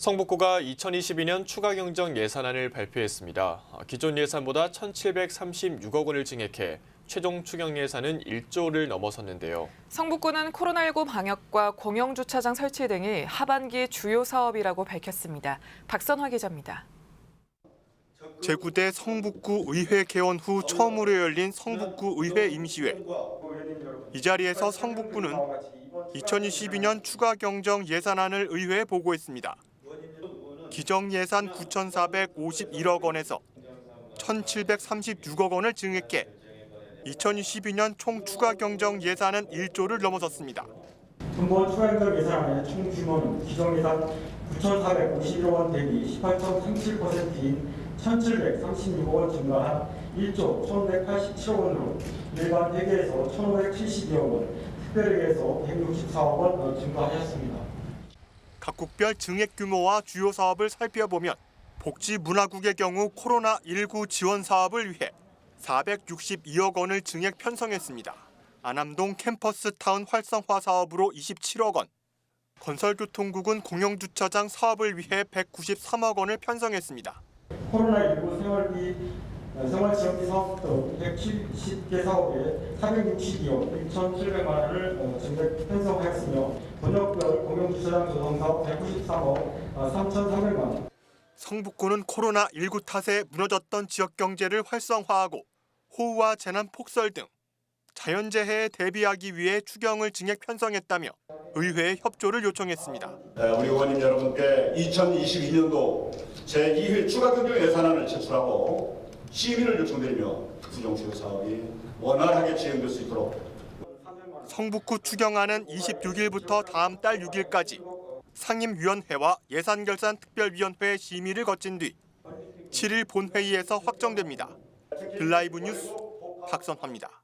성북구가 2022년 추가 경정 예산안을 발표했습니다. 기존 예산보다 1,736억 원을 증액해 최종 추경 예산은 1조를 넘어섰는데요. 성북구는 코로나19 방역과 공영주차장 설치 등이 하반기 주요 사업이라고 밝혔습니다. 박선화 기자입니다. 제9대 성북구 의회 개원 후 처음으로 열린 성북구 의회 임시회. 이 자리에서 성북구는 2022년 추가 경정 예산안을 의회에 보고했습니다. 기정 예산 9,451억 원에서 1,736억 원을 증액해 2022년 총 추가 경정 예산은 1조를 넘어섰습니다. 근본 추가행정 예산안의 총 규모는 기정 예산 9,451억 원 대비 18.37%인 1,736억 원 증가한 1조 1,187억 원으로 일반 회계에서 1,572억 원, 특별회계에서 164억 원 증가하였습니다. 각국별 증액 규모와 주요 사업을 살펴보면 복지문화국의 경우 코로나19 지원 사업을 위해 462억 원을 증액 편성했습니다. 안암동 캠퍼스 타운 활성화 사업으로 27억 원, 건설교통국은 공영주차장 사업을 위해 193억 원을 편성했습니다. 코로나19 생활비, 어, 생활지원비 사업 등 170개 사업에 462억 1,700만 원을 어, 증액 편성하였으며 번역별 공영 주차장 조성 사업 193억 3,300만 원, 성북구는 코로나19 탓에 무너졌던 지역 경제를 활성화하고 호우와 재난 폭설 등 자연재해에 대비하기 위해 추경을 증액 편성했다며 의회에 협조를 요청했습니다. 네, 우리 의원님 여러분께 2022년도 제2회 추가 경정 예산안을 제출하고 심의를 요청드리며 특수정책 사업이 원활하게 진행될 수 있도록 성북구 추경안은 26일부터 다음 달 6일까지 상임위원회와 예산결산특별위원회 심의를 거친 뒤 7일 본회의에서 확정됩니다. 글라이브 뉴스 박선화입니다.